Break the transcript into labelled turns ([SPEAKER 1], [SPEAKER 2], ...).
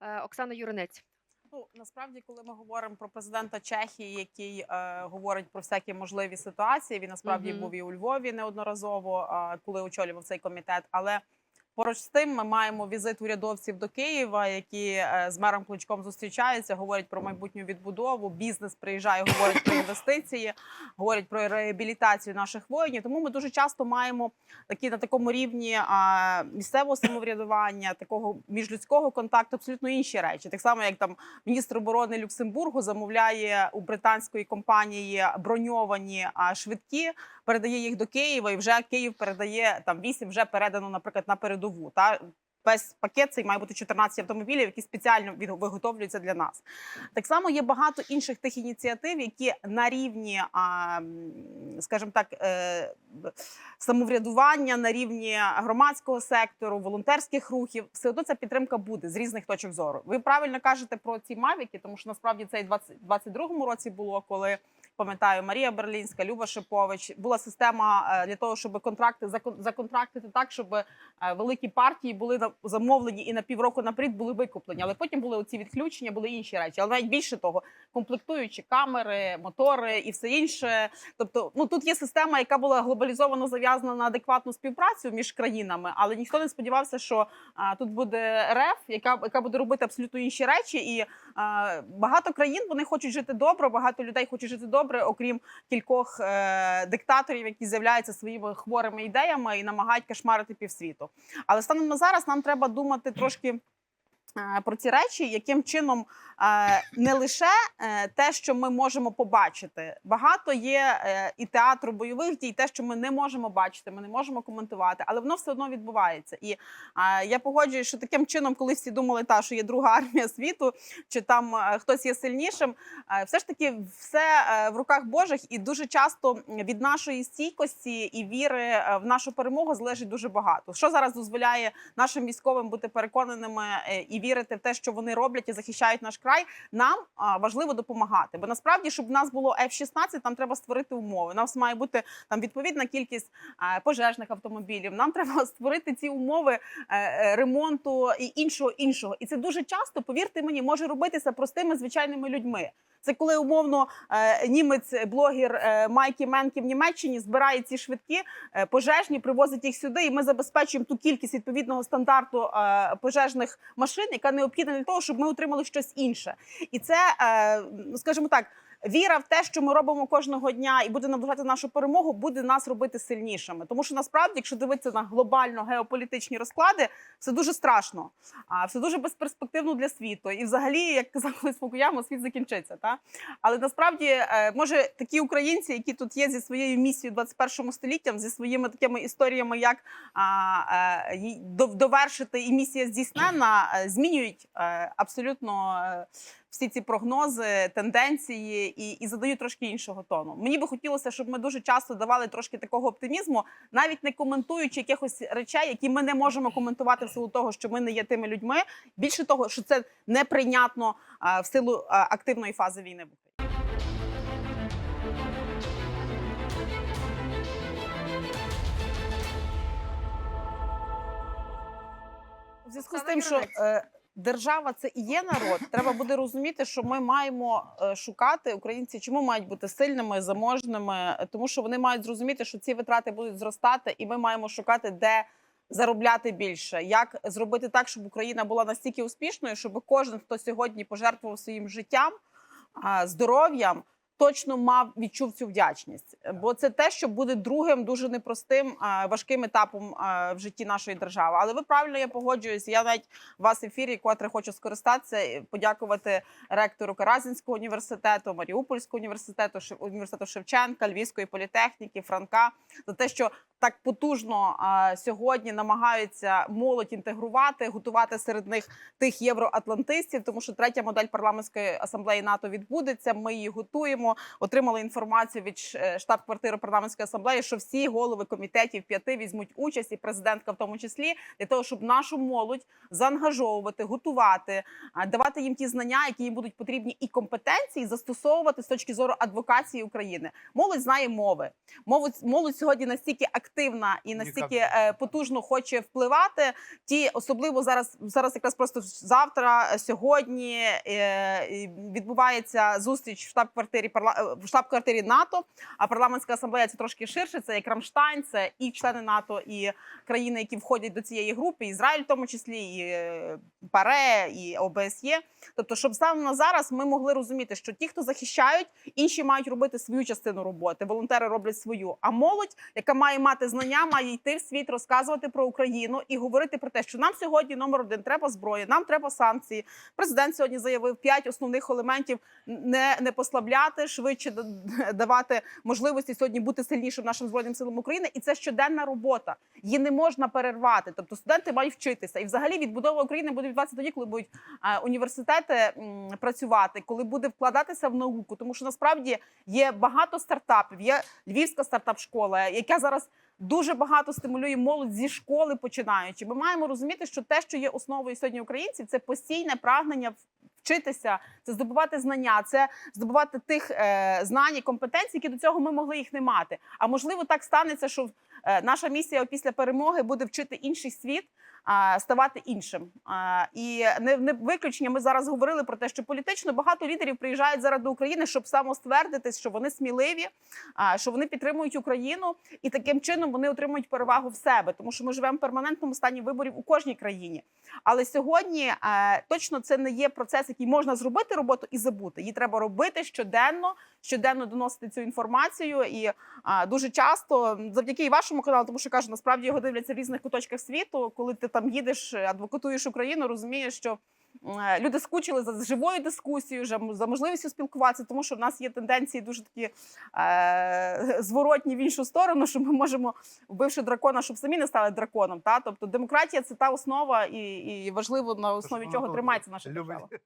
[SPEAKER 1] Е, Оксана Юринець.
[SPEAKER 2] Ну насправді, коли ми говоримо про президента Чехії, який е, говорить про всякі можливі ситуації, він насправді
[SPEAKER 1] Мгм.
[SPEAKER 2] був і у Львові неодноразово, е, коли очолював цей комітет. Але поруч з тим ми маємо візит урядовців до Києва, які е, з мером Кличком зустрічаються, говорять про майбутню відбудову. Бізнес приїжджає, говорить про інвестиції, говорять про реабілітацію наших воїнів. Тому ми дуже часто маємо такі на такому рівні місцевого самоврядування, такого міжлюдського контакту, абсолютно інші речі. Так само, як там міністр оборони Люксембургу замовляє у британської компанії броньовані швидкі, передає їх до Києва, і вже Київ передає там вісім, вже передано, наприклад, на передову. Та весь пакет цей має бути 14 автомобілів, які спеціально виготовлюються для нас. Так само є багато інших тих ініціатив, які на рівні, скажімо так, е, самоврядування, на рівні громадського сектору, волонтерських рухів, все одно ця підтримка буде з різних точок зору. Ви правильно кажете про ці мавіки, тому що насправді це і в 2022 році було, коли пам'ятаю Марія Берлінська, Люба Шипович. Була система е, для того, щоб контракти закон- законтрактити так, щоб е, великі партії були замовлені і на півроку наперед були викуплені. Але потім були оці відключення, були інші речі. Але навіть більше того, комплектуючі камери, мотори і все інше. Тобто, ну тут є система, яка була глобалізовано зав'язана на адекватну співпрацю між країнами, але ніхто не сподівався, що а, тут буде РФ, яка, яка буде робити абсолютно інші речі. І а, багато країн вони хочуть жити добре, багато людей хочуть жити добре, окрім кількох е, диктаторів, які з'являються своїми хворими ідеями і намагають кошмарити півсвіту. Але станом на зараз нам треба думати трошки. Е, Про ці речі, яким чином е, не лише е, те, що ми можемо побачити, багато є і театру бойових дій, те, що ми не можемо бачити, ми не можемо коментувати, але воно все одно відбувається. І я погоджуюсь, що таким чином, коли всі думали, та що є друга армія світу, чи там хтось є сильнішим, все ж таки все в руках Божих, і дуже часто від нашої стійкості і віри в нашу перемогу залежить дуже багато. Що зараз дозволяє нашим військовим бути переконаними е, вірити в те, що вони роблять і захищають наш край. Нам важливо допомагати. Бо насправді, щоб в нас було F-16, нам треба створити умови. Нас має бути там відповідна кількість пожежних автомобілів. Нам треба створити ці умови е, е, ремонту і іншого іншого. І це дуже часто, повірте мені, може робитися простими звичайними людьми. Це коли умовно е, німець, блогер Майкі Менкі в Німеччині збирає ці швидкі пожежні, привозить їх сюди, і ми забезпечуємо ту кількість відповідного стандарту пожежних машин, яка необхідна для того, щоб ми отримали щось інше. І це, е, скажімо так. Віра в те, що ми робимо кожного дня, і буде наближати нашу перемогу, буде нас робити сильнішими. Тому що насправді, якщо дивитися на глобально геополітичні розклади, все дуже страшно, а все дуже безперспективно для світу. І, взагалі, як казав колись світ закінчиться. Та але насправді е, може такі українці, які тут є зі своєю місією 21 століттям, зі своїми такими історіями, як а, е, й- дов- довершити і місія здійснена, е, змінюють е, абсолютно. Всі ці прогнози, тенденції і, і задають трошки іншого тону. Мені би хотілося, щоб ми дуже часто давали трошки такого оптимізму, навіть не коментуючи якихось речей, які ми не можемо коментувати в силу того, що ми не є тими людьми. Більше того, що це неприйнятно а, в силу а, активної фази війни в Україні. Зв'язку з тим, що держава це і є народ, треба буде розуміти, що ми маємо е, шукати українці, чому мають бути сильними, заможними, тому що вони мають зрозуміти, що ці витрати будуть зростати, і ми маємо шукати, де заробляти більше, як зробити так, щоб Україна була настільки успішною, щоб кожен, хто сьогодні пожертвував своїм життям, здоров'ям. Точно мав відчув цю вдячність, бо це те, що буде другим дуже непростим важким етапом в житті нашої держави. Але ви правильно я погоджуюся. Я навіть у вас в ефірі, котре хочу скористатися, подякувати ректору Каразінського університету, Маріупольського університету, університету Шевченка, Львівської політехніки, Франка за те, що так потужно а, сьогодні намагаються молодь інтегрувати, готувати серед них тих євроатлантистів, тому що третя модель парламентської асамблеї НАТО відбудеться. Ми її готуємо. Отримали інформацію від е, штаб-квартири парламентської асамблеї, що всі голови комітетів п'яти візьмуть участь, і президентка в тому числі, для того, щоб нашу молодь заангажовувати, готувати, давати їм ті знання, які їм будуть потрібні, і компетенції застосовувати з точки зору адвокації України. Молодь знає мови. Молодь, молодь сьогодні настільки активна. Активна і настільки е, потужно хоче впливати. Ті особливо зараз зараз якраз просто завтра, е, сьогодні е, відбувається зустріч в штаб-квартирі в штаб-квартирі НАТО. А парламентська асамблея це трошки ширше. Це як Рамштайн, це і члени НАТО, і країни, які входять до цієї групи, Ізраїль, в тому числі, і ПАРЕ, і ОБСЄ. Тобто, щоб станом на зараз ми могли розуміти, що ті, хто захищають, інші мають робити свою частину роботи. Волонтери роблять свою. А молодь, яка має мати знання, має йти в світ, розказувати про Україну і говорити про те, що нам сьогодні номер один треба зброя, нам треба санкції. Президент сьогодні заявив п'ять основних елементів не, не послабляти, швидше да- давати можливості сьогодні бути сильнішим нашим збройним силам України. І це щоденна робота. Її не можна перервати. Тобто студенти мають вчитися. І взагалі відбудова України буде відбуватися тоді, коли будуть університети працювати, коли буде вкладатися в науку. Тому що насправді є багато стартапів. Є львівська стартап-школа, яка зараз дуже багато стимулює молодь зі школи починаючи. Ми маємо розуміти, що те, що є основою сьогодні українців, це постійне прагнення вчитися, це здобувати знання, це здобувати тих е, знань і компетенцій, які до цього ми могли їх не мати. А можливо, так станеться, що е, наша місія після перемоги буде вчити інший світ. Ставати іншим і не, не виключення. Ми зараз говорили про те, що політично багато лідерів приїжджають зараз до України, щоб самоствердитись, що вони сміливі, що вони підтримують Україну, і таким чином вони отримують перевагу в себе, тому що ми живемо в перманентному стані виборів у кожній країні. Але сьогодні точно це не є процес, який можна зробити роботу і забути. Її треба робити щоденно, щоденно доносити цю інформацію. І дуже часто, завдяки і вашому каналу, тому що кажу, насправді його дивляться в різних куточках світу. Коли ти там їдеш, е, адвокатуєш Україну, розумієш, що. е, Люди скучили за живою дискусією, за можливістю спілкуватися, тому що в нас є тенденції дуже такі е, зворотні в іншу сторону, що ми можемо, вбивши дракона, щоб самі не стали драконом. Та тобто демократія це та основа, і, і важливо на основі чого тримається наша держава.